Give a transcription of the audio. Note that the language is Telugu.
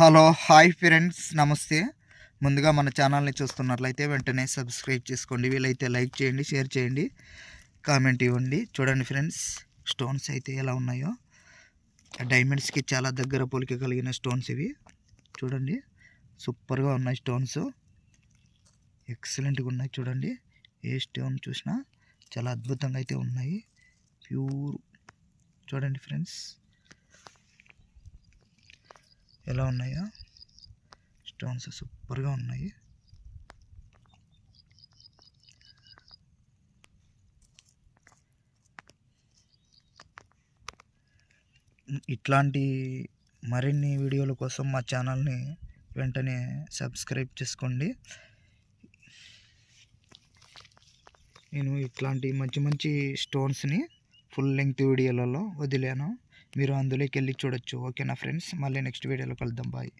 హలో హాయ్ ఫ్రెండ్స్ నమస్తే. ముందుగా మన ఛానల్ని చూస్తున్నట్లయితే వెంటనే సబ్స్క్రైబ్ చేసుకోండి. వీలైతే లైక్ చేయండి షేర్ చేయండి కామెంట్ ఇవ్వండి. చూడండి ఫ్రెండ్స్ స్టోన్స్ అయితే ఎలా ఉన్నాయో. డైమండ్స్కి చాలా దగ్గర పోలిక కలిగిన స్టోన్స్ ఇవి. చూడండి సూపర్గా ఉన్నాయి స్టోన్స్. ఎక్సలెంట్గా ఉన్నాయి చూడండి. ఏ స్టోన్ చూసినా చాలా అద్భుతంగా అయితే ఉన్నాయి. ప్యూర్. చూడండి ఫ్రెండ్స్. ఎలా ఉన్నాయో? స్టోన్స్ సూపర్గా ఉన్నాయి. ఇట్లాంటి మరిన్ని వీడియోల కోసం మా ఛానల్ని వెంటనే సబ్స్క్రైబ్ చేసుకోండి. నేను ఇట్లాంటి మంచి మంచి స్టోన్స్ని ఫుల్ లెంగ్త్ వీడియోలలో వదిలాను. మీరు అందులోకి వెళ్ళి చూడొచ్చు. ఓకేనా ఫ్రెండ్స్? మళ్ళీ నెక్స్ట్ వీడియోలో కలుద్దాం. బాయ్.